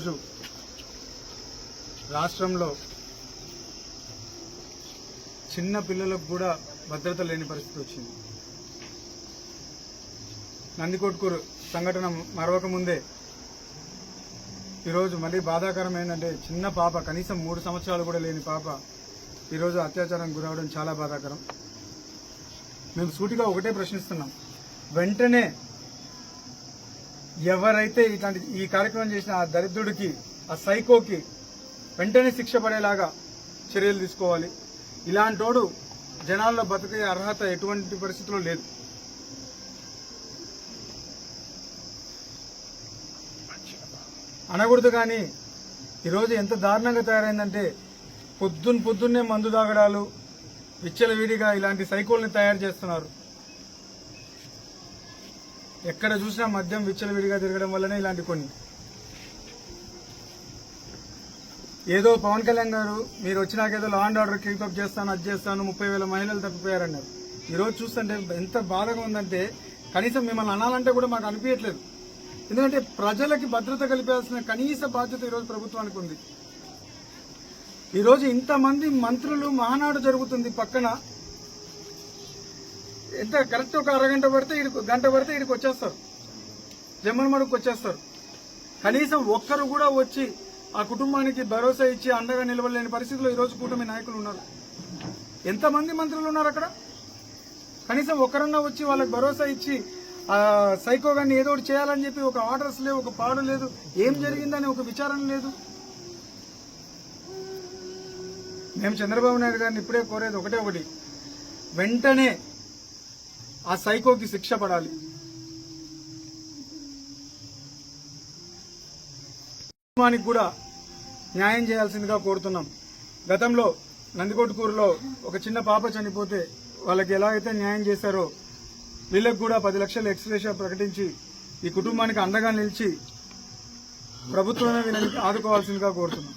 ఈరోజు రాష్ట్రంలో చిన్న పిల్లలకు కూడా భద్రత లేని పరిస్థితి వచ్చింది. నందికొట్కూరు సంఘటన మరవక ముందే. ఈరోజు మళ్ళీ బాధాకరం ఏంటంటే చిన్న పాప కనీసం మూడు సంవత్సరాలు కూడా లేని పాప ఈరోజు అత్యాచారం గురవడం చాలా బాధాకరం. మేము సూటిగా ఒకటే ప్రశ్నిస్తున్నాం. వెంటనే ఎవరైతే ఇట్లాంటి ఈ కార్యక్రమం చేసిన ఆ దరిద్రుడికి ఆ సైకోకి వెంటనే శిక్ష పడేలాగా చర్యలు తీసుకోవాలి. ఇలాంటోడు జనాల్లో బతికే అర్హత ఎటువంటి పరిస్థితుల్లో లేదు. అనకూడదు కానీ ఈరోజు ఎంత దారుణంగా తయారైందంటే పొద్దున్న పొద్దున్నే మందు తాగడాలు విచ్చలవిడిగా ఇలాంటి సైకోల్ని తయారు చేస్తున్నారు. ఎక్కడ చూసినా మద్యం విచ్చలవిడిగా తిరగడం వల్లనే ఇలాంటి కొన్ని. ఏదో పవన్ కళ్యాణ్ గారు మీరు వచ్చినాకేదో law and order keep up చేస్తాను అది చేస్తాను ముప్పై వేల మహిళలు తప్పిపోయారన్నారు. ఈరోజు చూస్తుంటే ఎంత బాధగా ఉందంటే కనీసం మిమ్మల్ని అనాలంటే కూడా మాకు అనిపించట్లేదు ఎందుకంటే ప్రజలకి భద్రత కలిపేసిన కనీస బాధ్యత ఈరోజు ప్రభుత్వానికి ఉంది. ఈరోజు ఇంతమంది మంత్రులు మహానాడు జరుగుతుంది పక్కన. ఎంత కరెక్ట్ ఒక అరగంట పడితే ఇడికి గంట పడితే ఇడికి వచ్చేస్తారు. జమ్మలమడుకు వచ్చేస్తారు. కనీసం ఒక్కరు కూడా వచ్చి ఆ కుటుంబానికి భరోసా ఇచ్చి అండగా నిలవలేని పరిస్థితిలో ఈరోజు కూటమి నాయకులు ఉన్నారు. ఎంతమంది మంత్రులు ఉన్నారు అక్కడ? కనీసం ఒక్కరన్నా వచ్చి వాళ్ళకి భరోసా ఇచ్చి ఆ సైకో గారిని ఏదో ఒకటి చేయాలని చెప్పి ఒక ఆర్డర్స్ లేవు ఒక పాడు లేదు. ఏం జరిగిందని ఒక విచారణ లేదు. మేము చంద్రబాబు నాయుడు గారిని ఇప్పుడే కోరేది ఒకటే ఒకటి. వెంటనే ఆ సైకోకి శిక్ష పడాలి. కుటుంబానికి కూడా న్యాయం చేయాల్సిందిగా కోరుతున్నాం. గతంలో నందికోటుకూరులో ఒక చిన్న పాప చనిపోతే వాళ్ళకి ఎలా అయితే న్యాయం చేశారో వీళ్ళకి కూడా పది లక్షల ఎక్స్ప్రెషన్ ప్రకటించి ఈ కుటుంబానికి అండగా నిలిచి ప్రభుత్వమే వీళ్ళని ఆదుకోవాల్సిందిగా కోరుతున్నాం.